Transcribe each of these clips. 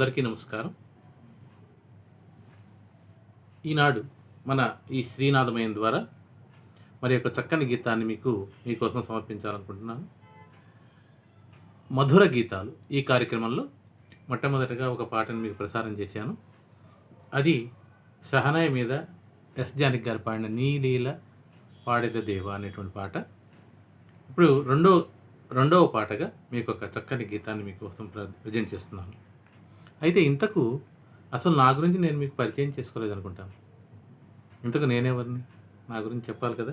అందరికీ నమస్కారం. ఈనాడు మన ఈ శ్రీనాథమయం ద్వారా మరి యొక్క చక్కని గీతాన్ని మీకు మీకోసం సమర్పించాలనుకుంటున్నాను. మధుర గీతాలు ఈ కార్యక్రమంలో మొట్టమొదటగా ఒక పాటను మీకు ప్రసారం చేశాను. అది సహనాయ మీద ఎస్ జానక్ గారు పాడిన నీలీల పాడేద దేవ అనేటువంటి పాట. ఇప్పుడు రెండో రెండవ పాటగా మీకు ఒక చక్కని గీతాన్ని మీకోసం ప్ర- ప్రజెంట్ చేస్తున్నాను. అయితే ఇంతకు అసలు నా గురించి నేను మీకు పరిచయం చేసుకోలేదు అనుకుంటాను. ఇంతకు నేనెవరిని? నా గురించి చెప్పాలి కదా.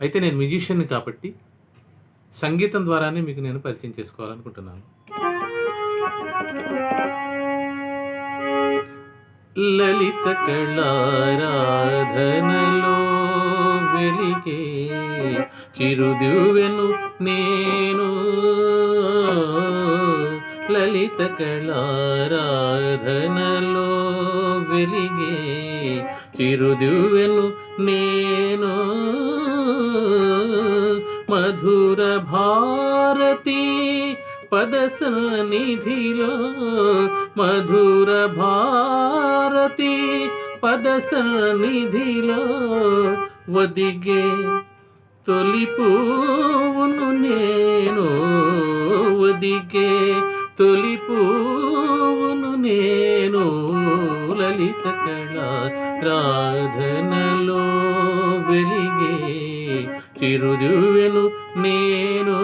అయితే నేను మ్యూజిషియన్ని కాబట్టి సంగీతం ద్వారానే మీకు నేను పరిచయం చేసుకోవాలనుకుంటున్నాను. లలిత కళారాధనలో వెలిగే చిరుదువెను నేను. లలిత కళారాధనలో వెలిగే చిరుదివ్వెను నేను. మధుర భారతి పద సన్నిధిలో మధుర భారతి పద సన్నిధిలో వదిగే తొలి పువ్వును నేను వదిగే తొలి నేను లలిత కళ రాధనలో వెలిగే చిరుదివ్వెను నేను.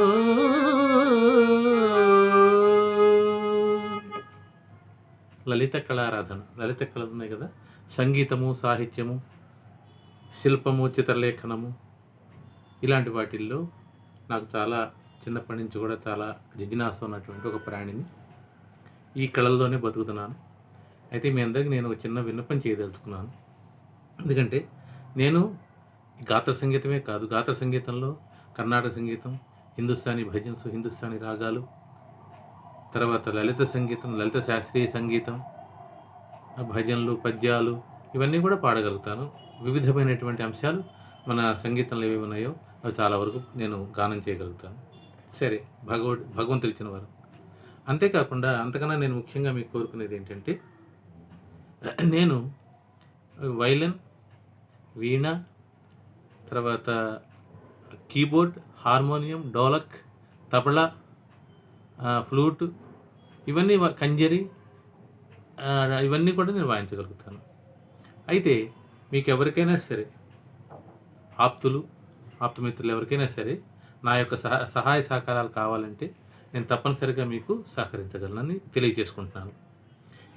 లలిత కళారాధన లలిత కళ ఉన్నాయి కదా? సంగీతము సాహిత్యము శిల్పము చిత్రలేఖనము ఇలాంటి వాటిల్లో నాకు చాలా చిన్నప్పటి నుంచి కూడా చాలా జిజ్ఞాస ఉన్నటువంటి ఒక ప్రాణిని ఈ కళల్లోనే బతుకుతున్నాను. అయితే మీ అందరికీ నేను ఒక చిన్న విన్నపం చేయదలుచుకున్నాను. ఎందుకంటే నేను గాత్ర సంగీతమే కాదు గాత్ర సంగీతంలో కర్ణాటక సంగీతం హిందుస్థానీ భజన్స్ హిందుస్థానీ రాగాలు తర్వాత లలిత సంగీతం లలిత శాస్త్రీయ సంగీతం భజనలు పద్యాలు ఇవన్నీ కూడా పాడగలుగుతాను. వివిధమైనటువంటి అంశాలు మన సంగీతంలో ఏవి ఉన్నాయో అవి చాలా వరకు నేను గానం చేయగలుగుతాను. సరే భగవద్ భగవంతుడు ఇచ్చిన వారు అంతేకాకుండా అంతకన్నా నేను ముఖ్యంగా మీకు కోరుకునేది ఏంటంటే నేను వైలన్ వీణ తర్వాత keyboard harmonium dholak tabla flute ఇవన్నీ కంజరి ఇవన్నీ కూడా నేను వాయించగలుగుతాను. అయితే మీకు ఎవరికైనా సరే ఆప్తులు ఆప్తమిత్రులు ఎవరికైనా సరే నా యొక్క సహ సహాయ సహకారాలు కావాలంటే నేను తప్పనిసరిగా మీకు సహకరించగలనని తెలియజేసుకుంటున్నాను.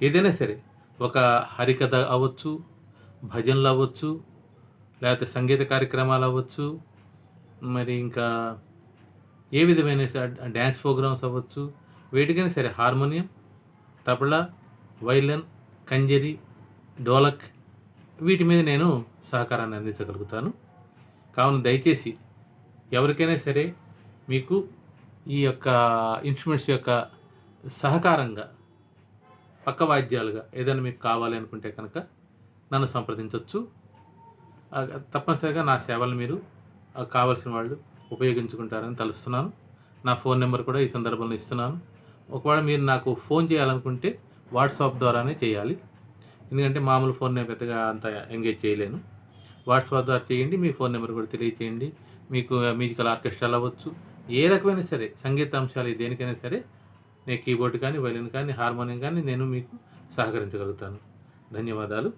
ఏదైనా సరే ఒక హరికథ అవ్వచ్చు భజనలు అవ్వచ్చు లేకపోతే సంగీత కార్యక్రమాలు అవ్వచ్చు మరి ఇంకా ఏ విధమైన డ్యాన్స్ ప్రోగ్రామ్స్ అవ్వచ్చు వేటికైనా సరే హార్మోనియం తబలా వైలన్ కంజరి డోలక్ వీటి మీద నేను సహకారాన్ని అందించగలుగుతాను. కావున దయచేసి ఎవరికైనా సరే మీకు ఈ యొక్క ఇన్స్ట్రుమెంట్స్ యొక్క సహకారంగా పక్క వాయిద్యాలుగా ఏదైనా మీకు కావాలి అనుకుంటే కనుక నన్ను సంప్రదించవచ్చు తప్పనిసరిగా నా సేవలు మీరు కావాల్సిన కావలసిన వాళ్ళు ఉపయోగించుకుంటారని తలుస్తున్నాను. నా ఫోన్ నెంబర్ కూడా ఈ సందర్భంలో ఇస్తున్నాను. ఒకవేళ మీరు నాకు ఫోన్ చేయాలనుకుంటే వాట్సాప్ ద్వారానే చేయాలి. ఎందుకంటే మామూలు ఫోన్ నేను పెద్దగా అంత ఎంగేజ్ చేయలేను. వాట్సాప్ ద్వారా చేయండి మీ ఫోన్ నెంబర్ కూడా తెలియచేయండి. మీకు మ్యూజికల్ ఆర్కెస్ట్రాలు అవ్వచ్చు. ఏ రకమైన సరే సంగీత అంశాలు దేనికైనా సరే నేను కీబోర్డ్ కానీ వైలిన్ కానీ హార్మోనియం కానీ నేను మీకు సహకరించగలుగుతాను. ధన్యవాదాలు.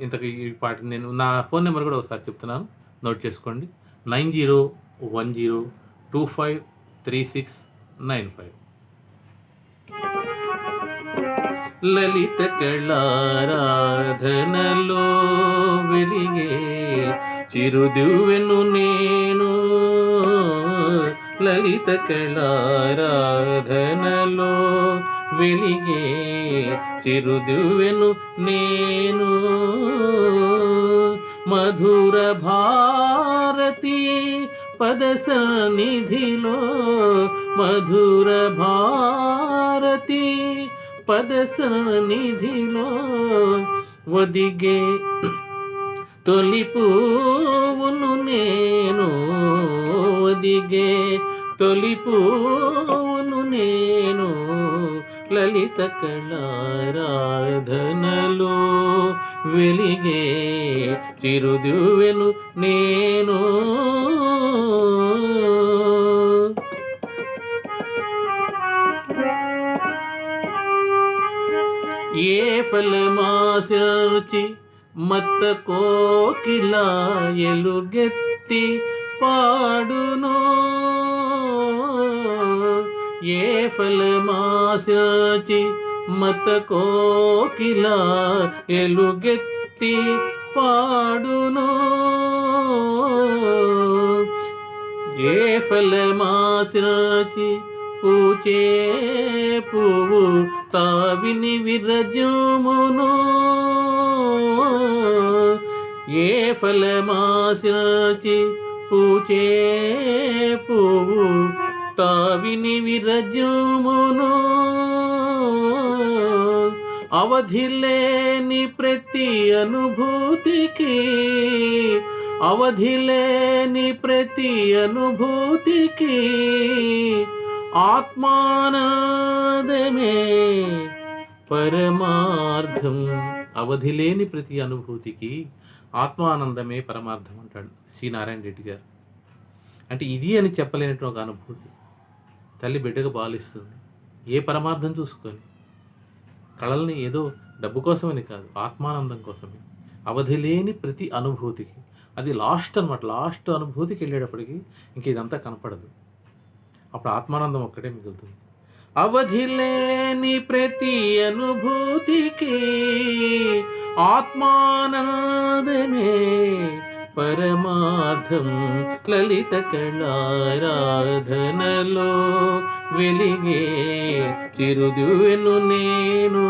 ఇంతకు ఈ పాట నేను నా ఫోన్ నెంబర్ కూడా ఒకసారి చెప్తున్నాను. నోట్ చేసుకోండి. Nine zero one zero two five three six nine five. లలిత కళారాధనలో వెలిగే చిరుదివ్వెను నేను. లలిత కళారాధనలో వెలిగే చిరుదివ్వెను నేను. మధుర భారతి పద సన్నిధిలో మధుర భారతి పద ఒదిగే తొలి పువ్వును నేను ఒదిగే తొలి పువ్వును నేను లలిత కళారాధనలో వెలిగే చిరుదువెను నేను ये ఫలమాసి మత్త కోకిల ఎలుగెత్తి పాడునో? ఏ ఫలమాసి మత కోకిల ఎలుగెత్తి పాడునో? ఏ ఫలమాసి పూచే పువ్వు తావిని విరజమును. ఏ ఫలమాసి పూచే పువ్వు తావిని విరజమును. అవధిలేని ప్రతి అనుభూతికి అవధిలేని ప్రతి అనుభూతికి ఆత్మానందమే పరమార్థం. అవధిలేని ప్రతి అనుభూతికి ఆత్మానందమే పరమార్థం అంటాడు సి నారాయణ రెడ్డి గారు. అంటే ఇది అని చెప్పలేనటువంటి ఒక అనుభూతి. తల్లి బిడ్డకు పాలిస్తుంది. ఏ పరమార్థం చూసుకొని? కళల్ని ఏదో డబ్బు కోసమని కాదు ఆత్మానందం కోసమే. అవధి లేని ప్రతి అనుభూతికి. అది లాస్ట్ అనమాట లాస్ట్ అనుభూతికి వెళ్ళేటప్పటికి ఇంక ఇదంతా కనపడదు. అప్పుడు ఆత్మానందం ఒక్కటే మిగులుతుంది. అవధి లేని ప్రతి అనుభూతికి ఆత్మానందమే పరమార్థం. లలిత కళారాధనలో వెలిగే చిరుదువెను నేను.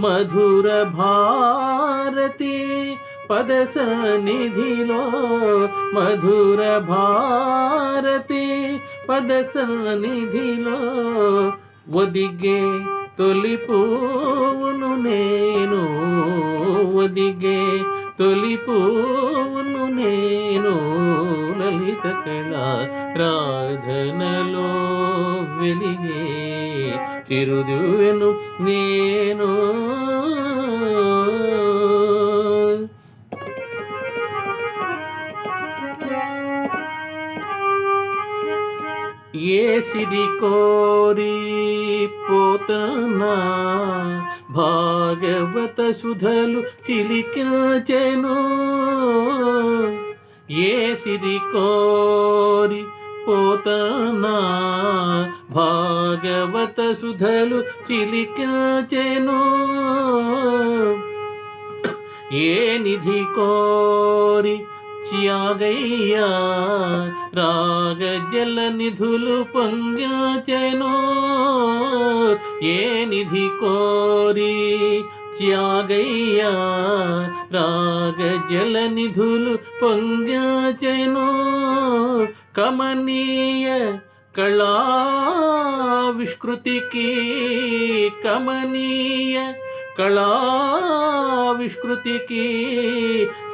మధుర భారతి పద సన్నిధిలో మధుర భారతి పద సన్నిధిలో ఒదిగే తొలి పువ్వును నేను ఒదిగే తొలి పువ్వును నేను లలిత కళ రాధనలో వెలిగే చిరుదువెను నేను. చేసిది కోరి పోతనా? భాగవత సుధలు చిలికాచెను. ఏ సిరి కోరి పోతనా? భాగవత సుధలు చిలికాచెను. ఏ నిధి కోరి త్యాగయ్యా రాగ జల నిధులు పొంగచెను ఏ నిధి కోరి త్యాగయ్యా రాగ జల నిధులు పొంగచెను కమనీయ కళా విష్కృతికి కమనీయ కళావిష్కృతికి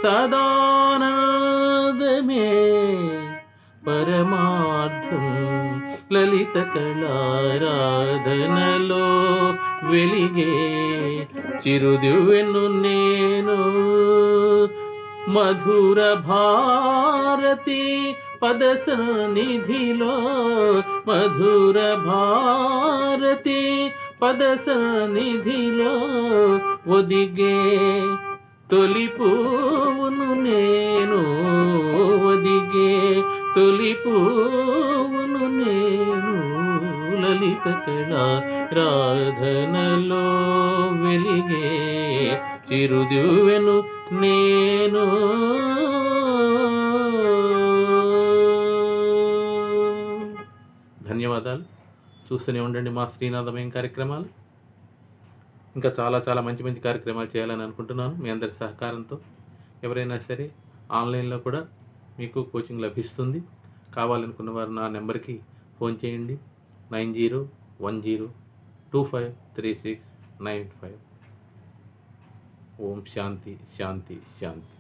సదానందమే పరమార్థం. లలిత కళారాధనలో వెలిగే చిరుదివెను నేను. మధుర భారతి పద సన్నిధిలో మధుర భారతి పదసానిధిలో ఒదిగే తొలి పువ్వును నేను ఒదిగే తొలి పువ్వును నేను లలిత కళ రాధనలో వెలిగే చిరుదివెను నేను. ధన్యవాదాలు. చూస్తూనే ఉండండి మా శ్రీనాథమయం కార్యక్రమాలు. ఇంకా చాలా చాలా మంచి మంచి కార్యక్రమాలు చేయాలని అనుకుంటున్నాను మీ అందరి సహకారంతో. ఎవరైనా సరే ఆన్లైన్లో కూడా మీకు కోచింగ్ లభిస్తుంది. కావాలనుకున్న వారు నా నెంబర్కి ఫోన్ చేయండి. Nine zero one zero two five three six nine five. ఓం శాంతి శాంతి శాంతి.